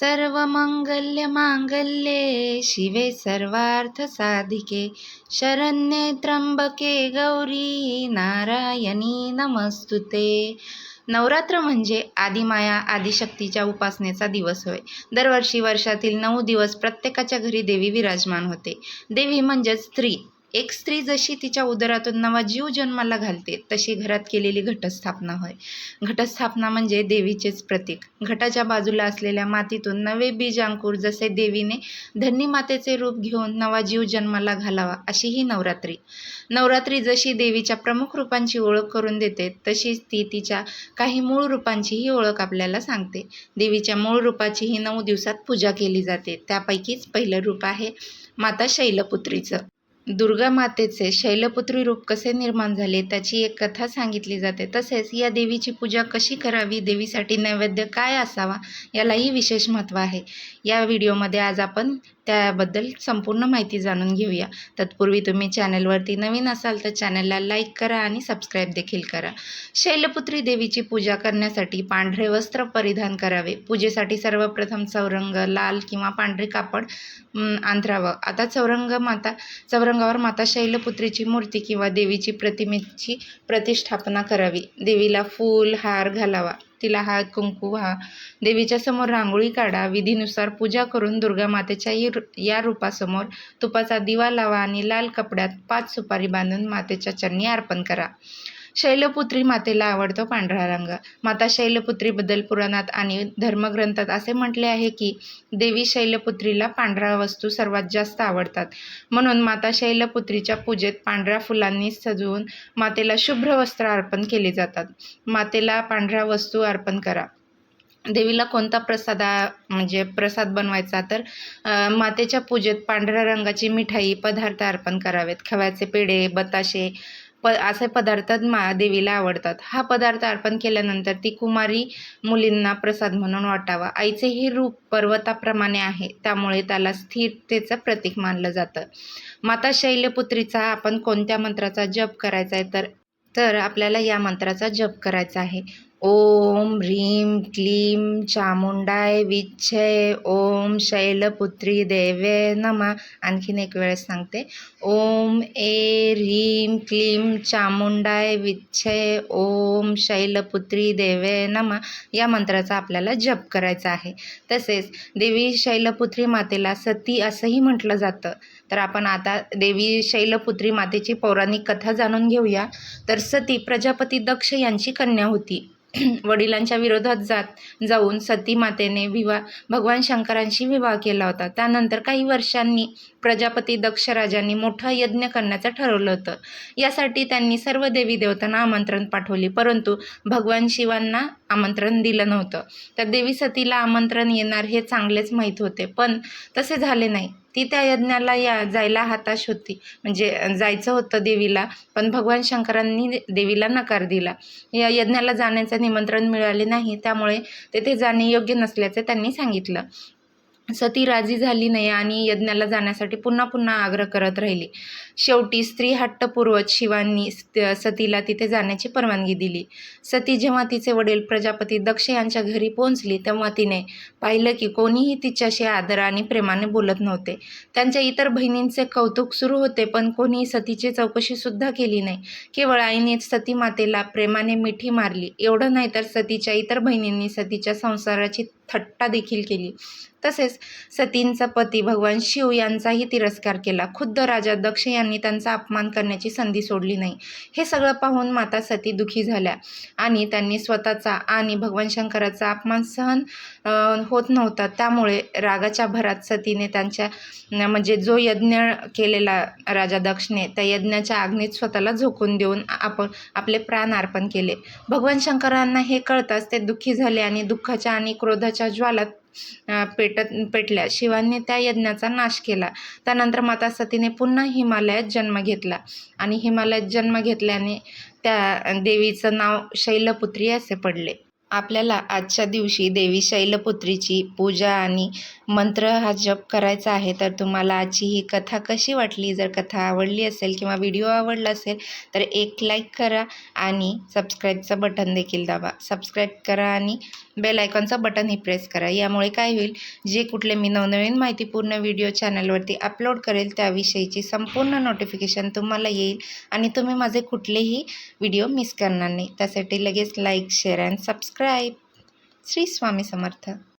सर्वमंगल्यमांगल्ये शिवे सर्वार्थ साधिके शरण्ये त्र्यंबके गौरी नारायणी नमस्तुते. नवरात्र म्हणजे आदिमाया आदिशक्तीच्या उपासनेचा दिवस होय. दरवर्षी वर्षातील नऊ दिवस प्रत्येकाच्या घरी देवी विराजमान होते. देवी म्हणजेच स्त्री. एक स्त्री जशी तिच्या उदरातून नवा जीव जन्माला घालते तशी घरात केलेली घटस्थापना होय. घटस्थापना म्हणजे देवीचेच प्रतीक. घटाच्या बाजूला असलेल्या मातीतून नवे बीज अंकुर जसे देवीने धन्नी मातेचे रूप घेऊन नवा जीव जन्माला घालावा अशी ही नवरात्री. नवरात्री जशी देवीच्या प्रमुख रूपांची ओळख करून देते तशीच ती तिच्या काही मूळ रूपांचीही ओळख आपल्याला सांगते. देवीच्या मूळ रूपाची ही नऊ दिवसात पूजा केली जाते. त्यापैकीच पहिलं रूप आहे माता शैलपुत्रीचं. दुर्गा मातेचे शैलपुत्री रूप कसे निर्माण झाले त्याची एक कथा सांगितली जाते. तसेच या देवीची पूजा कशी करावी देवीसाठी नैवेद्य काय असावा यालाही विशेष महत्त्व आहे. या व्हिडिओमध्ये आज आपण त्याबद्दल संपूर्ण माहिती जाणून घेऊया. तत्पूर्वी तुम्ही चॅनलवरती नवीन असाल तर चॅनलला लाईक करा आणि सबस्क्राईब देखील करा. शैलपुत्री देवीची पूजा करण्यासाठी पांढरे वस्त्र परिधान करावे. पूजेसाठी सर्वप्रथम चौरंग लाल किंवा पांढरे कापड अंथरावं आता चौरंग माता चौरंगावर माता शैलपुत्रीची मूर्ती किंवा देवीची प्रतिमेची प्रतिष्ठापना करावी. देवीला फूल हार घालावा. तिला हात कुंकू व्हा. देवीच्या समोर रांगोळी काढा. विधीनुसार पूजा करून दुर्गा मातेच्या या रूपासमोर तुपाचा दिवा लावा आणि लाल कपड्यात पाच सुपारी बांधून मातेच्या चरणी अर्पण करा. शैलपुत्री मातेला आवडतो पांढरा रंग. माता शैलपुत्रीबद्दल पुराणात आणि धर्मग्रंथात असे म्हटले आहे की देवी शैलपुत्रीला पांढरा वस्तू सर्वात जास्त आवडतात. म्हणून माता शैलपुत्रीच्या पूजेत पांढऱ्या फुलांनी सजवून मातेला शुभ्र वस्त्र अर्पण केले जातात. मातेला पांढऱ्या वस्तू अर्पण करा. देवीला कोणता प्रसाद म्हणजे प्रसाद बनवायचा तर मातेच्या पूजेत पांढऱ्या रंगाची मिठाई पदार्थ अर्पण करावेत. खव्याचे पेढे बताशे प असे पदार्थ मा देवीला आवडतात. हा पदार्थ अर्पण केल्यानंतर ती कुमारी मुलींना प्रसाद म्हणून वाटावा. आईचे हे रूप पर्वताप्रमाणे आहे. त्यामुळे त्याला स्थिरतेचं प्रतीक मानलं जातं. माता शैलपुत्रीचा आपण कोणत्या मंत्राचा जप करायचा आहे? तर तर आपल्याला या मंत्राचा जप करायचा आहे. ओम ह्री क्लीं चामुंडाय विच्छय ओम शैलपुत्री देवे नमा. आणखीन एक वेळेस सांगते. ओम ए ह्रीं क्लीं चामुंडाय विच्छय ओम शैलपुत्री देवे नमा. या मंत्राचा आपल्याला जप करायचा आहे. तसेच देवी शैलपुत्री मातेला सती असंही म्हटलं जातं. तर आपण आता देवी शैलपुत्री मातेची पौराणिक कथा जाणून घेऊया. तर सती प्रजापती दक्ष यांची कन्या होती. वडिलांच्या विरोधात जात जाऊन सती मातेने विवाह भगवान शंकरांशी विवाह केला होता. त्यानंतर काही वर्षांनी प्रजापती दक्ष राजांनी मोठा यज्ञ करण्याचं ठरवलं होतं. यासाठी त्यांनी सर्व देवी देवतांना आमंत्रण पाठवले परंतु भगवान शिवांना आमंत्रण दिलं नव्हतं. तर देवी सतीला आमंत्रण येणार हे चांगलेच माहीत होते पण तसे झाले नाही. ती त्या यज्ञाला या जायला हाताश होती. म्हणजे जायचं होतं देवीला पण भगवान शंकरांनी देवीला नकार दिला. या यज्ञाला जाण्याचं निमंत्रण मिळाले नाही त्यामुळे तेथे जाणे योग्य नसल्याचं त्यांनी सांगितलं. सती राजी झाली नाही आणि यज्ञाला जाण्यासाठी पुन्हा पुन्हा आग्रह करत राहिली. शेवटी स्त्री हट्टपूर्वक शिवांनी सतीला तिथे जाण्याची परवानगी दिली. सती जेव्हा तिचे वडील प्रजापती दक्ष यांच्या घरी पोहोचली तेव्हा तिने पाहिलं की कोणीही तिच्याशी आदर आणि प्रेमाने बोलत नव्हते. त्यांच्या इतर बहिणींचे कौतुक सुरू होते पण कोणीही सतीची चौकशीसुद्धा केली नाही. केवळ आईने सती मातेला प्रेमाने मिठी मारली. एवढं नाही तर सतीच्या इतर बहिणींनी सतीच्या संसाराची थट्टा देखील केली. तसेच सतींचा पती भगवान शिव यांचाही तिरस्कार केला. खुद्द राजा दक्ष यांनी त्यांचा अपमान करण्याची संधी सोडली नाही. हे सगळं पाहून माता सती दुखी झाल्या आणि त्यांनी स्वतःचा आणि भगवान शंकराचा अपमान सहन होत नव्हता. त्यामुळे रागाच्या भरात सतीने त्यांच्या म्हणजे जो यज्ञ केलेला राजा दक्षने त्या यज्ञाच्या आग्नीत स्वतःला झोकून देऊन आपण आपले प्राण अर्पण केले. भगवान शंकरांना हे कळताच ते दुःखी झाले आणि दुःखाच्या आणि क्रोधाच्या ज्वालात पेटत पेटल्या. शिवांनी त्या यज्ञाचा नाश केला. त्यानंतर माता सतीने पुन्हा हिमालयात जन्म घेतला. आणि हिमालयात जन्म घेतल्याने त्या देवीचं नाव शैलपुत्री असे पडले. आपल्याला आजच्या दिवशी देवी शैलपुत्रीची पूजा आणि मंत्र हा जप करायचा आहे तर तुम्हाला आजची ही कथा कशी वाटली? जर कथा आवडली असेल किंवा व्हिडिओ आवडला असेल तर एक लाईक करा आणि सबस्क्राईबचं बटन देखील दाबा. सबस्क्राईब करा आणि बेल आयकॉनचं बटनही प्रेस करा. यामुळे काय होईल? जे कुठले मी नवनवीन माहितीपूर्ण व्हिडिओ चॅनलवरती अपलोड करेल त्याविषयीची संपूर्ण नोटिफिकेशन तुम्हाला येईल आणि तुम्ही माझे कुठलेही व्हिडिओ मिस करणार नाही. त्यासाठी लगेच like share and subscribe Shri Swami Samarth.